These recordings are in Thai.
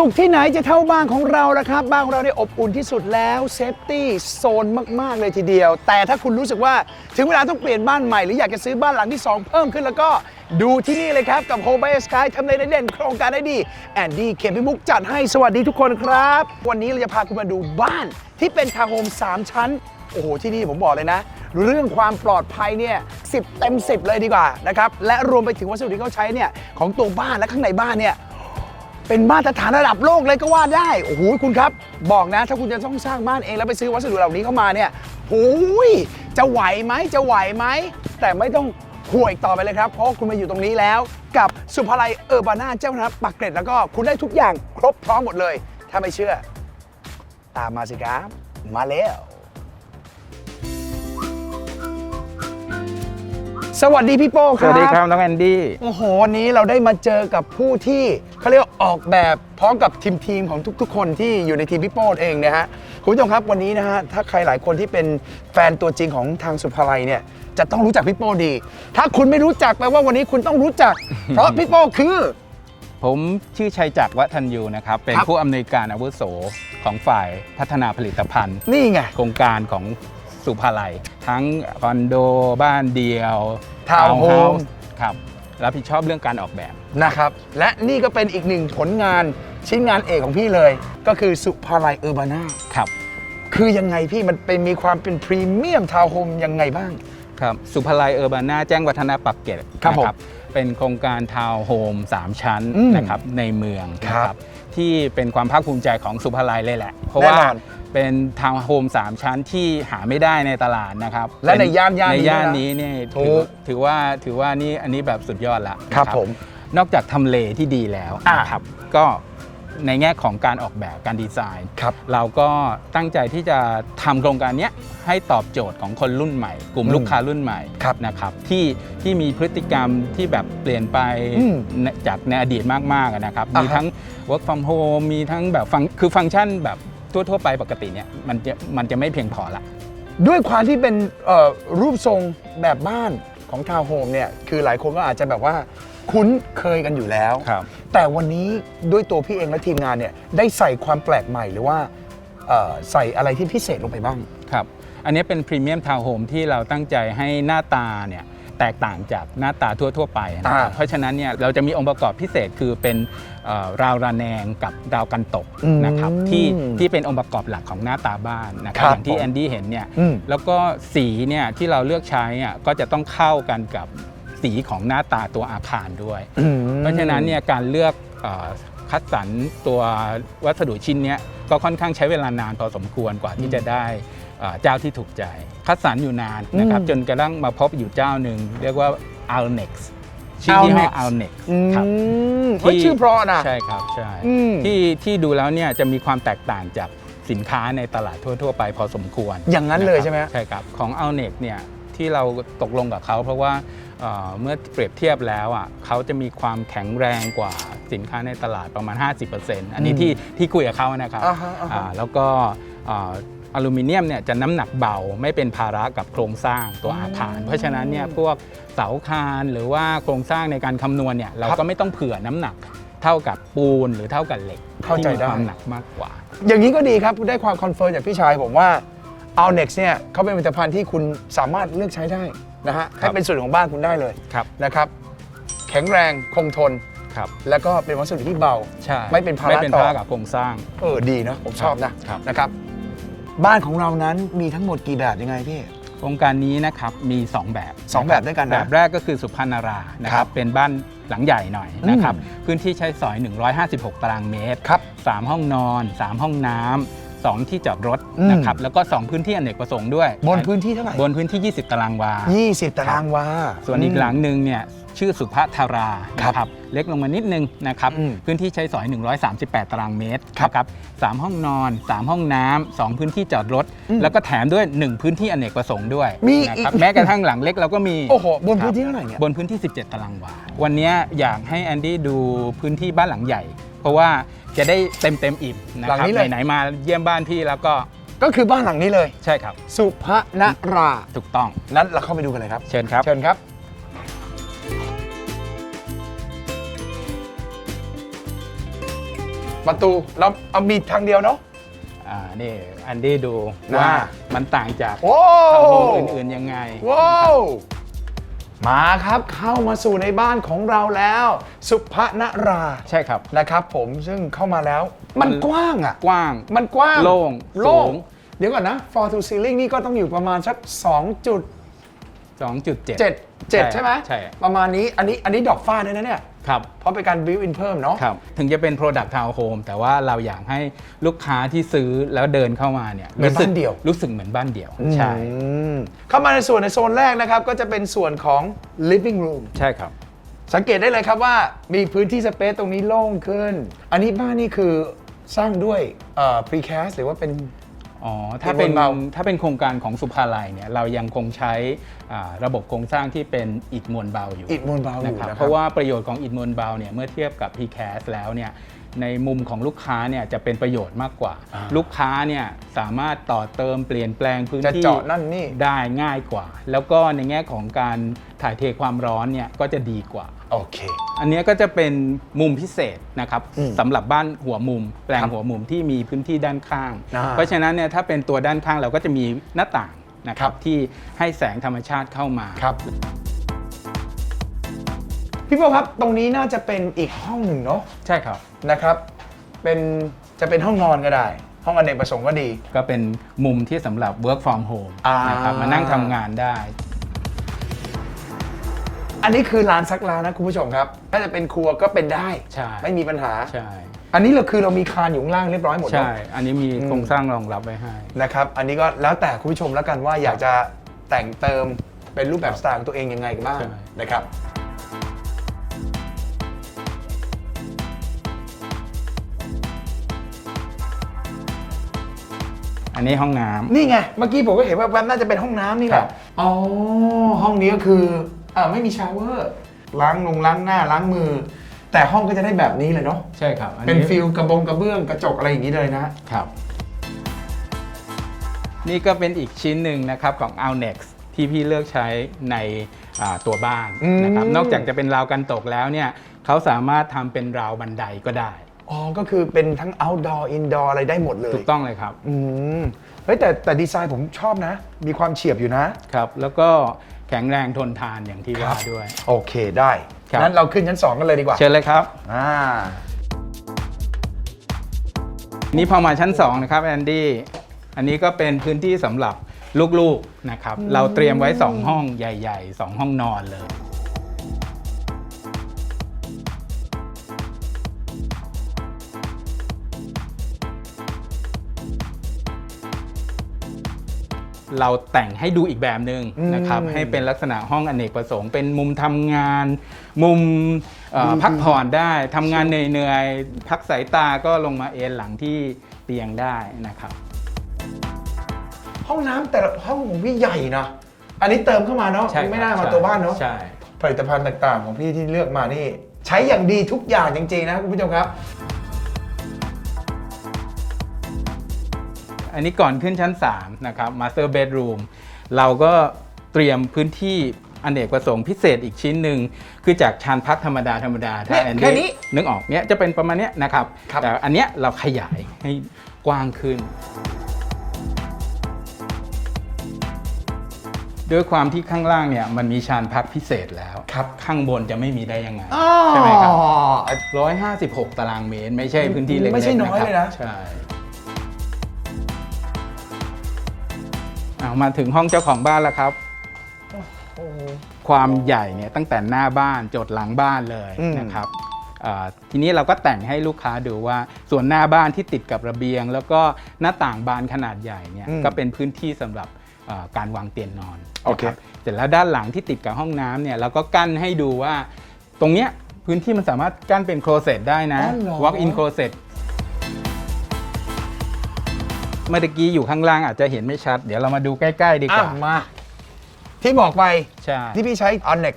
สุขที่ไหนจะเท่าบ้านของเราละครับ บ้านของเราเนี่ยอบอุ่นที่สุดแล้วเซฟตี้โซนมาก ๆ เลยทีเดียว แต่ถ้าคุณรู้สึกว่าถึงเวลาต้องเปลี่ยนบ้านใหม่ หรืออยากจะซื้อบ้านหลังที่ 2 เพิ่มขึ้นแล้วก็ดูที่นี่เลยครับ กับ Home by Sky ทำเลได้เด่นโครงการได้ดีแอนดี้เขมพิมุกจัดให้สวัสดีทุกคนครับ วันนี้เราจะพาคุณมาดูบ้านที่เป็นทาวน์โฮม3 ชั้นโอ้โห ที่นี่ผมบอกเลยนะ เรื่องความปลอดภัยเนี่ยสิเต็ม 10 เลยดีกว่านะครับ และรวมไปถึงวัสดุที่เขาใช้เนี่ยของตัวบ้านและข้างในบ้านเนี่ย เป็นมาตรฐานระดับโลกเลยก็ว่าได้ โอ้โหคุณครับ บอกนะ ถ้าคุณจะต้องสร้างบ้านเองแล้วไปซื้อวัสดุเหล่านี้เข้ามาเนี่ยโอ้ยจะไหวไหมจะไหวไหม แต่ไม่ต้องห่วยต่อไปเลยครับ เพราะว่าคุณมาอยู่ตรงนี้แล้ว กับสุภาลัยเออร์บาน่าเจ้านะปักเกร็ดแล้วก็คุณได้ทุกอย่างครบพร้อมหมดเลย ถ้าไม่เชื่อ ตามมาสิครับ มาแล้วสวัสดีพี่โป้คสรับวัสดีครับน้องแอนดี้ โอ้โหวันนี้เราได้มาเจอกับผู้ที่ เขาเรียกว่าออกแบบพร้อมกับทีมทีมของทุก ๆ คนที่อยู่ในทีมพี่โป้เองนะฮะคุณผู้ชมครับวันนี้นะฮะถ้าใครหลายคนที่เป็นแฟนตัวจริงของทางสุภาลัยเนี่ยจะต้องรู้จักพี่โป้ดี ถ้าคุณไม่รู้จักแปลว่าวันนี้คุณต้องรู้จัก เพราะพี่โป้คือ ผมชื่อชัยจักรวัฒนยูนะครับ เป็นครับ ผู้อำนวยการอาวุโสของฝ่ายพัฒนาผลิตภัณฑ์ นี่ไง โครงการของสุภาลัย ทั้งคอนโดบ้านเดียว ทาวน์โฮม townhouse ครับ รับผิดชอบเรื่องการออกแบบ นะครับ และนี่ก็เป็นอีกหนึ่งผลงานชิ้นงานเอกของพี่เลย ก็คือสุภาลัยเออร์บาน่าครับ คือยังไงพี่มันเป็นมีความเป็นพรีเมียมทาวน์โฮมยังไงบ้าง ครับสุภาลัยเออร์บาน่าแจ้งวัฒนะปักเกร็ดครับผมนะเป็นโครงการทาวน์โฮม 3 ชั้นอืมนะครับในเมืองครับนะครับที่เป็นความภาคภูมิใจของสุภาลัยเลยแหละ เพราะแน่ว่านอน เป็นทาวน์โฮม3 ชั้นที่หาไม่ได้ในตลาดนะครับและในเป็ย่านย่านในนี้ย่านด้วยนะนี้เนี่ยถูถือก ถือว่าถือว่านี่อันนี้แบบสุดยอดละนะครับผม นอกจากทำเลที่ดีแล้วอ่านะครับก็ในแง่ของการออกแบบการดีไซน์ ครับ เราก็ตั้งใจที่จะทำโครงการเนี้ยให้ตอบโจทย์ของคนรุ่นใหม่ กลุ่มอืมลูกค้ารุ่นใหม่ครับนะครับที่ที่มีพฤติกรรมที่แบบเปลี่ยนไปอืมในจากในอดีตมากๆอะนะครับ อ่าฮะมีทั้ง work from home มีทั้งแบบฟังคือฟังก์ชันแบบ ทั่ว ๆ ไปปกติเนี่ยมันจะมันจะไม่เพียงพอละ ด้วยความที่เป็นเอ่อรูปทรงแบบบ้านของทาวน์โฮมเนี่ยคือหลายคนก็อาจจะแบบว่าคุ้นเคยกันอยู่แล้ว ครับ แต่วันนี้ด้วยตัวพี่เองและทีมงานเนี่ยได้ใส่ความแปลกใหม่หรือว่าเอ่อใส่อะไรที่พิเศษลงไปบ้าง ครับ อันนี้เป็นพรีเมียมทาวน์โฮมที่เราตั้งใจให้หน้าตาเนี่ย แตกต่างจากหน้าตาทั่ว ๆ ไปนะครับอ่าเพราะฉะนั้นเนี่ยเราจะมีองค์ประกอบพิเศษคือเป็นเอ่อราวระแนงกับราวกันตกอืมนะครับที่ที่เป็นองค์ประกอบหลักของหน้าตาบ้านนะคครัรับบอย่างที่ผม แอนดี้เห็นเนี่ยอืม แล้วก็สีเนี่ยที่เราเลือกใช้อะก็จะต้องเข้ากันกับสีของหน้าตาตัวอาคารด้วยอืมเพราะฉะนั้นเนี่ยการเลือกเอ่อคัดสรรตัววัสดุชิ้นเนี้ยก็ค่อนข้างใช้เวลานานพอสมควรกว่าที่จะได้ เอ่อเจ้าที่ถูกใจ คัดสรรอยู่นานนะครับอืมจนกระทั่งมาพบอยู่เจ้าหนึ่งเรียกว่า Alnex ชื่อที่ห้อ Alnex Alnex อืมครับเฮ้ยชื่อเพราะนะใช่ครับใช่อืมที่ที่ดูแล้วเนี่ยจะมีความแตกต่างจากสินค้าในตลาดทั่ว ๆ ไปพอสมควร อย่างนั้นเลยะครับใช่ไหมใช่ครับของ Alnex เนี่ยที่เราตกลงกับเขาเพราะว่าเอ่อเมื่อเปรียบเทียบแล้วอะเขาจะมีความแข็งแรงกว่าสินค้าในตลาดประมาณ 50%อันนี้อืมที่ที่คุยกับเขานะครับอ่าฮะอ่าฮะอ่าแล้วก็ อ่าอลูมิเนียมเนี่ยจะน้ำหนักเบาไม่เป็นภาระกับโครงสร้างตัวอาคาร เพราะฉะนั้นเนี่ยพวกเสาคานหรือว่าโครงสร้างในการคำนวณเนี่ยเราก็ไม่ต้องเผื่อน้ำหนักเท่ากับปูนหรือเท่ากับเหล็กเข้าใจที่มีได้ความหนักมากกว่า อย่างนี้ก็ดีครับได้ความคอนเฟิร์มจากพี่ชายผมว่า a l n e x เนี่ยเขาเป็นผลิตภัณฑ์ที่คุณสามารถเลือกใช้ได้นะฮะครัให้บเป็นส่วนของบ้านคุณได้เลยครับ นะครับแข็งแรงคงทน ครับแล้วก็เป็นวัสดุที่เบา ใช่ไม่เป็นภาระไม่เป็นต่อ ภาระกับโครงสร้าง เออดีนะผมชอบนะครับ นะครับ บ้านของเรานั้นมีทั้งหมดกี่แบบยังไงพี่ โครงการนี้นะครับมี 2 แบบสองแบบด้วยกันนะแบบแรกก็คือสุพรรณรานะคครัรับบเป็นบ้านหลังใหญ่หน่อยนะครับอืมพื้นที่ใช้สอย 156 ตารางเมตรครับ3ห้องนอน 3 ห้องน้ำ สองที่จอดรถอืม นะครับแล้วก็ 2 พื้นที่อเนกประสงค์ด้วยบนพื้นที่เท่าไหร่บนพื้นที่ 20 ตารางวา 20 ตารางวา ส่วนอีกหลังหนึ่งเนี่ยชื่อสุภาธาราครับนะครับเล็กลงมานิดนึงนะครับอืมพื้นที่ใช้สอย 138 ตารางเมตรครับนะครับสามห้องนอน 3 ห้องน้ำสองพื้นที่จอดรถ อืมแล้วก็แถมด้วย 1 พื้นที่อเนกประสงค์ด้วยมีนะครับอีก แม้กระทั่งหลังเล็กเราก็มี โอ้โห บนครับพื้นที่เท่าไหร่เนี่ย บนพื้นที่ 17 ตารางวา วันนี้อยากให้แอนดี้ดูพื้นที่บ้านหลังใหญ่เพ ราะว่าจะได้เต็มเต็มๆอิ่มนะคหลัรังนี้เลย ไหนๆมาเยี่ยมบ้านพี่แล้วก็ก็คือบ้านหลังนี้เลย ใช่ครับ สุภนราถูกต้องนั้นเราเข้าไปดูกันเลยครับ เชิญครับ เชิญครับ ประตูเราเอามีทางเดียวเนาะ อ่านี่อันดี้ดูนะว่ามันต่างจากโอ้ทาวน์โฮมอื่นๆยังไงว้าว มาครับเข้ามาสู่ในบ้านของเราแล้ว สุภนราใช่ครับ นะครับผมซึ่งเข้ามาแล้ว มันกว้างอะ กว้าง มันกว้างโล่งโล่งสูงเดี๋ยวก่อนนะ floor to ceiling นี่ก็ต้องอยู่ประมาณสัก 2.7 2.7 7 ใช่ไหมใช่ ประมาณนี้อันนี้อันนี้ดอกฟ้าด้วยนะเนี่ย ครับ เพราะเป็นการ build in เพิ่มเนาะ ครับ ถึงจะเป็น Product Town Home แต่ว่าเราอยากให้ลูกค้าที่ซื้อแล้วเดินเข้ามาเนี่ยเหมือนรู้สึกบ้านเดี่ยว รู้สึกเหมือนบ้านเดี่ยว ใช่ อืมเข้ามาในส่วนในโซนแรกนะครับ ก็จะเป็นส่วนของ living room ใช่ครับ สังเกตได้เลยครับว่ามีพื้นที่สเปซตรงนี้โล่งขึ้น อันนี้บ้านนี่คือสร้างด้วยเอ่อ precast หรือว่าเป็น อ๋อถ้าเป็นอิฐมวลเบาถ้าเป็นโครงการของสุภาลัยเนี่ยเรายังคงใช้อ่าระบบโครงสร้างที่เป็นอิฐมวลเบาอยู่อิฐมวลเบาอยู่นะครับนะครับเพราะว่าประโยชน์ของอิฐมวลเบาเนี่ยเมื่อเทียบกับ PCAS แล้วเนี่ย ในมุมของลูกค้าเนี่ยจะเป็นประโยชน์มากกว่าอ่า ลูกค้าเนี่ยสามารถต่อเติมเปลี่ยนแปลงพื้นจะที่เจาะนั่นนี่ได้ง่ายกว่า แล้วก็ในแง่ของการถ่ายเทความร้อนเนี่ยก็จะดีกว่าโอเค อันเนี้ยก็จะเป็นมุมพิเศษนะครับอืมสำหรับบ้านหัวมุม แปลงครับหัวมุมที่มีพื้นที่ด้านข้างอ่าเพราะฉะนั้นเนี่ยถ้าเป็นตัวด้านข้างเราก็จะมีหน้าต่างนะคครัรับบที่ให้แสงธรรมชาติเข้ามาครับ พี่โบครับ ตรงนี้น่าจะเป็นอีกห้องหนึ่งเนาะใช่ครับ นะครับ เป็นจะเป็นห้องนอนก็ได้ ห้องอเนกประสงค์ก็ดี ก็เป็นมุมที่สำหรับ work from home อ่าน นะครับมานั่งทำงานได้ อันนี้คือลานซักล้างนะคุณผู้ชมครับ ถ้าจะเป็นครัวก็เป็นได้ใช่ ไม่มีปัญหา ใช่ อันนี้เราคือเรามีคานอยู่ข้างล่างเรียบร้อยหมดเนใช่อะอันนี้มีโครงสร้างรองรับไว้ให้ นะครับ อันนี้ก็แล้วแต่คุณผู้ชมแล้วกันว่าอยากจะแต่งเติมเป็นรูปแบบสไตล์ของตัวเองยังไงกันบ้างใช่ นะครับ อันนี้ห้องน้ำ นี่ไง เมื่อกี้ผมก็เห็นว่าแวบน่าจะเป็นห้องน้ำนี่แหครัละบ อ๋อ ห้องนี้ก็คืออ่าไม่มีชาวเวอร์ล้างนงล้างหน้าล้างมือ แต่ห้องก็จะได้แบบนี้เลยเนาะใช่ครับอัเป็นฟิลกระบงกระเบื้องกระจกอะไรอย่างนี้เลยนะ ครับ นี่ก็เป็นอีกชิ้นหนึ่งนะครับของ a l n e x ที่พี่เลือกใช้ในอ่าตัวบ้านนะครับ อืม นอกจากจะเป็นราวกันตกแล้วเนี่ยเขาสามารถทำเป็นราวบันไดก็ได้ อ๋อ ก็คือเป็นทั้ง outdoor indoor อะไรได้หมดเลยถูกต้องเลยครับ อืมเฮ้ยแต่แต่ดีไซน์ผมชอบนะ มีความเฉียบอยู่นะครับ แล้วก็แข็งแรงทนทานอย่างที่ว่าด้วย โอเคได้ครับงั้นเราขึ้นชั้น 2 กันเลยดีกว่าเชิญเลยครับ อ่า นี่พอมาชั้น 2 นะครับแอนดี้อันนี้ก็เป็นพื้นที่สำหรับลูกๆนะครับ เราเตรียมไว้ 2 ห้องใหญ่ ๆ 2 ห้องนอนเลย เราแต่งให้ดูอีกแบบหนึ่งนะครับอืมให้เป็นลักษณะห้องอเนกประสงค์ เป็นมุมทำงาน มุมเอ่อพักผ่อนได้ทำงานเหนื่อยๆพักสายตาก็ลงมาเอนหลังที่เตียงได้นะครับ ห้องน้ำแต่ละห้องของพี่ใหญ่นะอันนี้เติมเข้ามาเนาะใช่ครับไม่น่ามาใช่ตัวบ้านเนาะใช่ผลิตภัณฑ์ต่างๆ ของพี่ที่เลือกมานี่ ใช้อย่างดีทุกอย่างจริงๆนะคุณผู้ชมครับ อันนี้ก่อนขึ้นชั้น3นะครับ Master Bedroom เราก็เตรียมพื้นที่อเนกประสงค์พิเศษอีกชิ้นหนึ่งคือจากชานพักธรรมดาธรรมดาถ้าเนี่ยแอนแค่นี้ดี้นึกออกเนี้ยจะเป็นประมาณเนี้ยนะครับครับแต่อันเนี้ยเราขยายให้กว้างขึ้น ด้วยความที่ข้างล่างเนี่ยมันมีชานพักพิเศษแล้วครับข้างบนจะไม่มีได้ยังไงอ๋อใช่ไหมครับ156ตารางเมตร ไม่ใช่พื้นที่เล็กๆไม่ใช่น้อยะครับเลยนะใช่ เอามาถึงห้องเจ้าของบ้านแล้วครับโอ้โหความใหญ่เนี่ยตั้งแต่หน้าบ้านจดหลังบ้านเลยอืม นะครับอ่าทีนี้เราก็แต่งให้ลูกค้าดูว่าส่วนหน้าบ้านที่ติดกับระเบียง แล้วก็หน้าต่างบานขนาดใหญ่เนี่ยก็เป็นพื้นที่สำหรับอ่าการวางเตียงนอนโอเค นะครับเสร็จแล้วด้านหลังที่ติดกับห้องน้ำเนี่ยเราก็กั้นให้ดูว่าตรงเนี้ยพื้นที่มันสามารถกั้นเป็นโคลเซตได้นะ อ๋อเหรอ walk in closet เมื่อตะกี้อยู่ข้างล่างอาจจะเห็นไม่ชัด เดี๋ยวเรามาดูใกล้ ๆ ดีกอะว่า มา ที่บอกไปใช่ ที่พี่ใช้ Onyx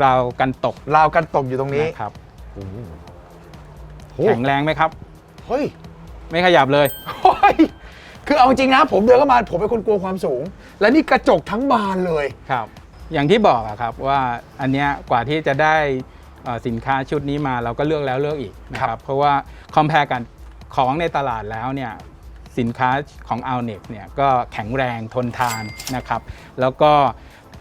เรากันตกราวกันตกอยู่ตรงนี้นะครับ โอ้แข็งแรงไหมครับ เฮ้ย ไม่ขยับเลย เฮ้ย คือเอาจริงนะผมเดินเข้ามา ผมเป็นคนกลัวความสูง และนี่กระจกทั้งบานเลย ครับ อย่างที่บอกอะครับว่าอันเนี้ยกว่าที่จะได้เอ่อสินค้าชุดนี้มาเราก็เลือกแล้วเลือกอีกนะคครัรับบเพราะว่าคอมเพลกันของในตลาดแล้วเนี่ย สินค้าของ a l n e x เนี่ยก็แข็งแรงทนทานนะครับ แล้วก็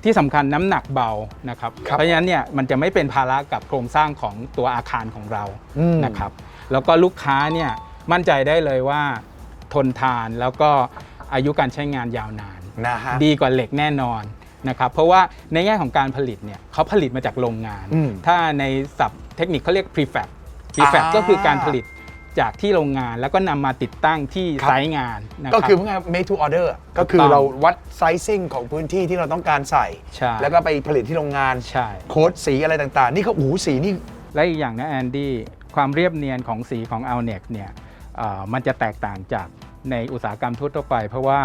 ที่สำคัญน้ำหนักเบานะครับครับ เพราะฉะนั้นเนี่ยมันจะไม่เป็นภาระกับโครงสร้างของตัวอาคารของเราอืม นะครับ แล้วก็ลูกค้าเนี่ยมั่นใจได้เลยว่าทนทานแล้วก็อายุการใช้งานยาวนาน นะฮะ ดีกว่าเหล็กแน่นอนนะครับเพราะว่าในแง่ของการผลิตเนี่ยเขาผลิตมาจากโรงงาน อืมถ้าในศัพท์เทคนิคเขาเรียก prefab prefab อ่าก็คือการผลิต จากที่โรงงานแล้วก็นำมาติดตั้งที่ครับ ไซต์งานนะคก็รับคือเพื่อ made to order อะก็คือถูกต้อง เราวัดไซซิ่งของพื้นที่ที่เราต้องการใส่ ใช่แล้วก็ไปผลิตที่โรงงาน ใช่ โค้ดสีอะไรต่างๆ นี่เขาโอ้โหสีนี่ และอีกอย่างนะแอนดี้ความเรียบเนียนของสีของ a l n e x เนี่ยเอ่อมันจะแตกต่างจากในอุตสาหกรรมทั่วๆไป เพราะว่า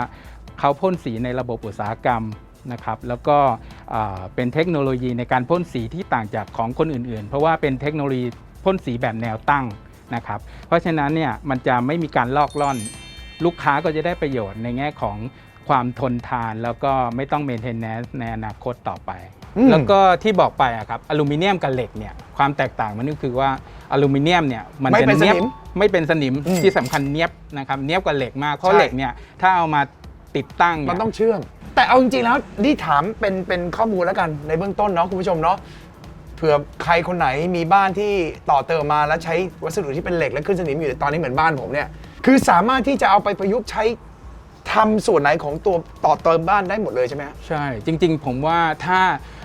เขาพ่นสีในระบบอุตสาหกรรมนะครับแล้วก็เอ่อเป็นเทคโนโลยีในการพ่นสีที่ต่างจากของคนอื่นๆ เพราะว่าเป็นเทคโนโลยีพ่นสีแบบแนวตั้ง นะครับ เพราะฉะนั้นเนี่ยมันจะไม่มีการลอกล่อน ลูกค้าก็จะได้ประโยชน์ในแง่ของความทนทานแล้วก็ไม่ต้องเมนเทนแนนซ์ในอนาคตต่อไปอืมแล้วก็ที่บอกไปอะครับอลูมิเนียมกับเหล็กเนี่ยความแตกต่างมันก็คือว่าอลูมิเนียมเนี่ยมันไม่จะเป็นสเนียบนิมไม่เป็นสนิมอืมที่สำคัญเนียบนะครับเนียบกว่าเหล็กมากเพราะใช่เหล็กเนี่ยถ้าเอามาติดตั้งมันเยต้องเชื่อม แต่เอาจริงๆแล้วนี่ถามเป็นเป็นข้อมูลแล้วกันในเบื้องต้นเนาะคุณผู้ชมเนาะเผื่อใครคนไหนมีบ้านที่ต่อเติมมาแล้วใช้วัสดุที่เป็นเหล็กและขึ้นสนิมอยู่ตอนนี้เหมือนบ้านผมเนี่ยคือสามารถที่จะเอาไปประยุกต์ใช้ทำส่วนไหนของตัวต่อเติมบ้านได้หมดเลยใช่ไหมฮะ ใช่ จริง ๆ ผมว่าถ้า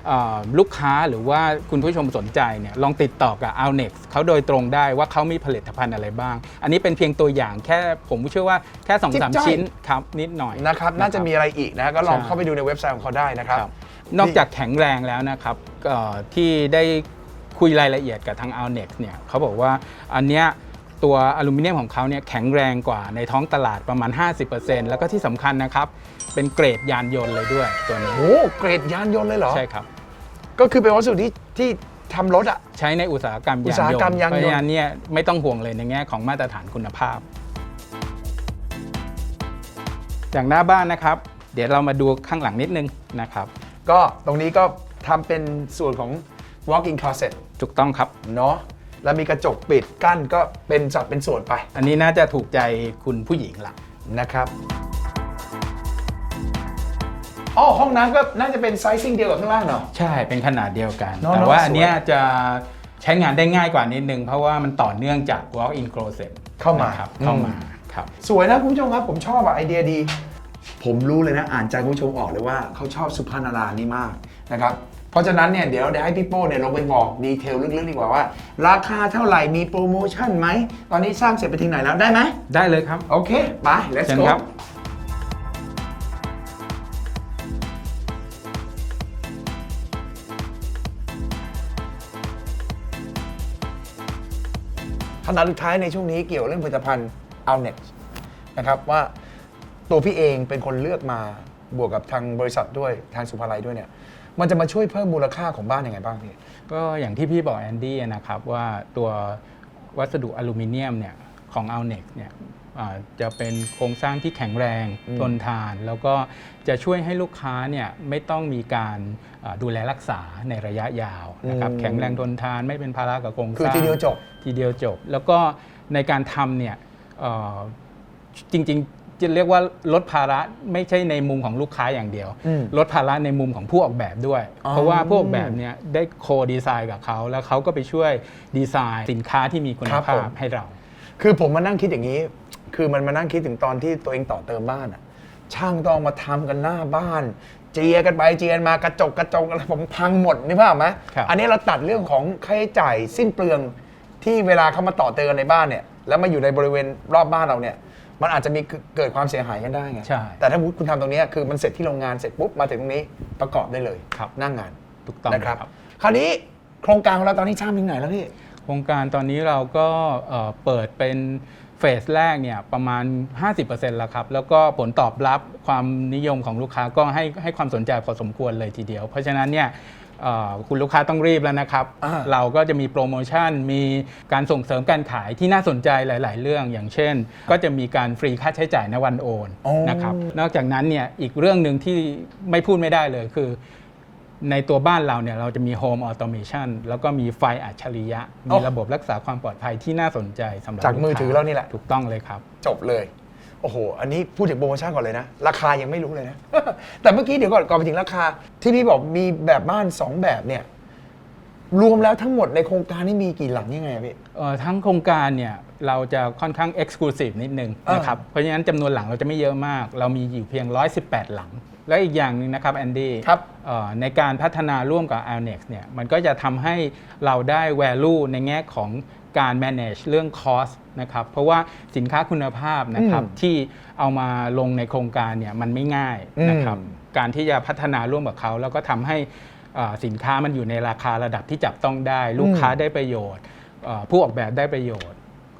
เอ่อลูกค้าหรือว่าคุณผู้ชมสนใจเนี่ยลองติดต่อกับ a l n e x เขาโดยตรงได้ว่าเขามีผลิตภัณฑ์อะไรบ้าง อันนี้เป็นเพียงตัวอย่างแค่ผมเชื่อว่าแค่2อจิ๊บสามจ้อย ชิ้นครับนิดหน่อย นะครับ น่าจะมีอะไรอีกนะก็ลองใช่เข้าไปดูในเว็บไซต์ของเขาได้นะครับ ครับ นอกจากแข็งแรงแล้วนะครับเอ่อที่ได้คุยรายละเอียดกับทาง a l n e x เนี่ยเขาบอกว่าอันเนี้ยตัวอลูมิเนียมของเขาเนี่ยแข็งแรงกว่าในท้องตลาดประมาณ 50%แล้วก็ที่สำคัญนะครับเป็นเกรดยานยนต์เลยด้วยตัวนี้โอ้เกรดยานยนต์เลยเหรอใช่ครับ ก็คือเป็นวัสดุที่ที่ทำรถอะใช้ในอุตสาหกรรมอุยาตสาหนยนกรรมต์ยานยนต์เพราะฉะนั้นเนี่ยไม่ต้องห่วงเลยในแง่ของมาตรฐานคุณภาพ จากหน้าบ้านนะครับ เดี๋ยวเรามาดูข้างหลังนิดนึงนะครับ ก็ตรงนี้ก็ทำเป็นส่วนของ walk-in closet ถูกต้องครับ เนาะแล้วมีกระจกปิดกั้นก็เป็นสัดเป็นส่วนไปอันนี้น่าจะถูกใจคุณผู้หญิงละนะครับอ๋อห้องน้ำก็น่าจะเป็นไซซิ่งเดียวกับข้างล่างเนาะ ใช่เป็นขนาดเดียวกัน เนอะแต่เนอะว่าสวยอันเนี้ยจะใช้งานได้ง่ายกว่านิดนึง เพราะว่ามันต่อเนื่องจาก walk-in closet เข้ามานะครับเข้ามาอืมครับ สวยนะคุณผู้ชมครับ ผมชอบอะไอเดียดี ผมรู้เลยนะอ่านใจคุณผู้ชมออกเลยว่าเขาชอบสุพรรณรานี่มากนะครับเพราะฉะนั้นเนี่ยเดี๋ยวเดี๋ยวให้พี่โป้เนี่ยลงไปบอกดีเทลลึกๆดีกว่าว่า ราคาเท่าไหร่มีโปรโมชั่นไหม ตอนนี้สร้างเสร็จไปถึงไหนแล้วได้ไหมได้เลยครับ โอเคไป let's เชิญ go ครับ คำถามสุดท้ายในช่วงนี้เกี่ยวเรื่องผลิตภัณฑ์ Outnet นะครับว่า ตัวพี่เองเป็นคนเลือกมาบวกกับทางบริษัทด้วยทางสุภาลัยด้วยเนี่ยมันจะมาช่วยเพิ่มมูลค่าของบ้านยังไงบ้างพี่ ก็อย่างที่พี่บอกแอนดี้นะครับว่าตัววัสดุอลูมิเนียมเนี่ยของ a l n e x เนี่ยอ่าจะเป็นโครงสร้างที่แข็งแรงอืมทนทาน แล้วก็จะช่วยให้ลูกค้าเนี่ยไม่ต้องมีการอ่าดูแลรักษาในระยะยาวนะครับแข็งแรงทนทานไม่เป็นภาระกับโครงสคือร้างทีเดียวจบทีเดียวจบ แล้วก็ในการทำเนี่ยเอ่อจริงๆ จะเรียกว่าลดภาระไม่ใช่ในมุมของลูกค้าอย่างเดียว อืมลดภาระในมุมของผู้ออกแบบด้วย อ๋อ เพราะว่าผู้ออกแบบเนี่ยได้โคดีไซน์กับเขา แล้วเขาก็ไปช่วยดีไซน์สินค้าที่มีคุณครับภาผพมให้เรา คือผมมานั่งคิดอย่างนี้ คือมันมานั่งคิดถึงตอนที่ตัวเองต่อเติมบ้านอะช่างต้องมาทำกันหน้าบ้าน เจียกันไปเจียกันมากระจกกระจกอะไรผมพังหมดนี่ภาพไหมครับ อันนี้เราตัดเรื่องของค่าใช้จ่ายสิ้นเปลืองที่เวลาเขามาต่อเติมในบ้านเนี่ย แล้วมาอยู่ในบริเวณรอบบ้านเราเนี่ย มันอาจจะมีเกิดความเสียหายกันได้ไงใช่ แต่ถ้าคุณทำตรงเนี้ยคือมันเสร็จที่โรงงานเสร็จปุ๊บมาถึงตรงนี้ประกอบได้เลยครับหนั่งงานถูกต้องนะครับครับ คราวนี้โครงการของเราตอนนี้ช่างถึงไหนแล้วพี่โครงการตอนนี้เราก็เอ่อเปิดเป็นเฟสแรกเนี่ยประมาณ 50%แล้วครับ แล้วก็ผลตอบรับความนิยมของลูกค้าก็ให้ให้ความสนใจพอสมควรเลยทีเดียว เพราะฉะนั้นเนี่ยเอ่อ คุณลูกค้าต้องรีบแล้วนะครับอ่าเราก็จะมีโปรโมชั่น มีการส่งเสริมการขายที่น่าสนใจหลาย ๆ เรื่อง อย่างเช่น ก็จะมีการฟรีค่าใช้จ่ายในวันโอนอ๋อนะครับ นอกจากนั้นเนี่ยอีกเรื่องหนึ่งที่ไม่พูดไม่ได้เลยคือในตัวบ้านเราเนี่ยเราจะมี Home Automation แล้วก็มีไฟอัจฉริยะอ๋มีอระบบรักษาความปลอดภัยที่น่าสนใจสำหรับจากมือลูค้ถือเรานี่แหละ ถูกต้องเลยครับ จบเลย โอ้โห อันนี้พูดถึงโปรโมชั่นก่อนเลยนะ ราคายังไม่รู้เลยนะ แต่เมื่อกี้เดี๋ยวก่อนก่อนไปถึงราคา ที่พี่บอกมีแบบบ้าน 2 แบบเนี่ย รวมแล้วทั้งหมดในโครงการนี่มีกี่หลังยังไงอะพี่ เอ่อทั้งโครงการเนี่ยเราจะค่อนข้าง Exclusive นิดนึงอ่านนะครับ เพราะฉะนั้นจำนวนหลังเราจะไม่เยอะมาก เรามีอยู่เพียง 118 หลัง และอีกอย่างหนึ่งนะครับแอนดี้ครับเอ่อในการพัฒนาร่วมกับ a l n e x เนี่ยมันก็จะทำให้เราได้ value ในแง่ของการ manage เรื่อง cost นะครับ เพราะว่าสินค้าคุณภาพนะครับอืมที่เอามาลงในโครงการเนี่ยมันไม่ง่ายนะครับอืมการที่จะพัฒนาร่วมกับเขา แล้วก็ทำให้เอ่อสินค้ามันอยู่ในราคาระดับที่จับต้องได้ ลูกค้าได้ประโยชน์เอ่อผู้ออกแบบได้ประโยชน์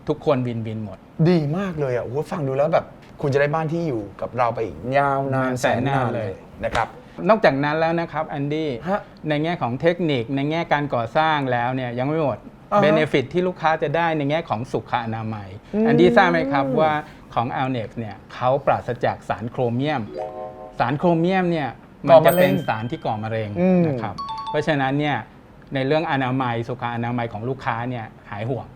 ทุกคนวินวินหมด ดีมากเลยอะโอ้โหฟังดูแล้วแบบ คุณจะได้บ้านที่อยู่กับเราไปอีกยาวนานแสนนานเลยนะครับ นอกจากนั้นแล้วนะครับแอนดี้ฮะในแง่ของเทคนิคในแง่การก่อสร้างแล้วเนี่ยยังไม่หมดอ่าฮะเบนฟิตที่ลูกค้าจะได้ในแง่ของสุขอนามัยอืม แอนดี้ทราบไหมครับว่าของ a l n e x เนี่ยเขาปราศจากสารโครเมียม สารโครเมียมเนี่ยมันจะเป็นสารที่ก่อมะเร็งอืม นะครับเพราะฉะนั้นเนี่ยในเรื่องอนามัยสุขอนามัยของลูกค้าเนี่ยหายห่วง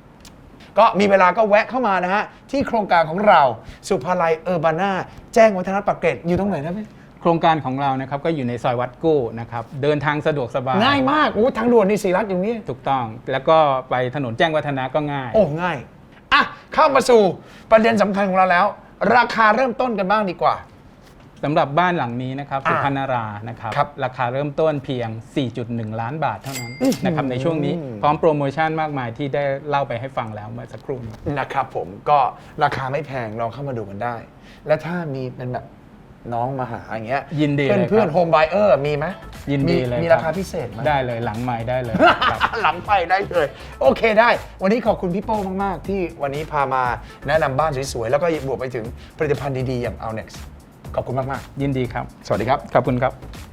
ก็มีเวลาก็แวะเข้ามานะฮะ ที่โครงการของเราสุภาลัยเออร์บานาแจ้งวัฒนปากเกร็ดอยู่ตรงไหนนะพี่ โครงการของเรานะครับก็อยู่ในซอยวัดกู้นะครับเดินทางสะดวกสบายง่ายมากโอ้ทางด่วนนี่สีรัตน์อยู่นี่ ถูกต้อง แล้วก็ไปถนนแจ้งวัฒนะก็ง่าย โอ้ง่าย อะ เข้ามาสู่ประเด็นสำคัญของเราแล้ว ราคาเริ่มต้นกันบ้างดีกว่า สำหรับบ้านหลังนี้นะครับอ่าสุพรรณรานะครับครับราคาเริ่มต้นเพียง 4.1 ล้านบาทเท่านั้นอื้อหือนะครับในช่วงนี้พร้อมโปรโมชั่นมากมายที่ได้เล่าไปให้ฟังแล้วเมื่อสักครู่นี้ นะครับผมก็ราคาไม่แพงลองเข้ามาดูกันได้ และถ้ามีเป็นแบบน้องมาหาอย่างเงี้ยยินดีเพื่อนเลยเพื่อนครับโฮมไบเออร์มีไหมยินดีเลยมีบราคาพิเศษไหม ได้เลยหลังไม้ได้เลยครับ หลังไปได้เลย โอเคได้ วันนี้ขอบคุณพี่โป้มาก ๆ ที่วันนี้พามาแนะนำบ้านสวย ๆ แล้วก็บวกไปถึงผลิตภัณฑ์ดี ๆ อย่าง Alnex ขอบคุณมากยินดีครับ สวัสดีครับ ขอบคุณครับ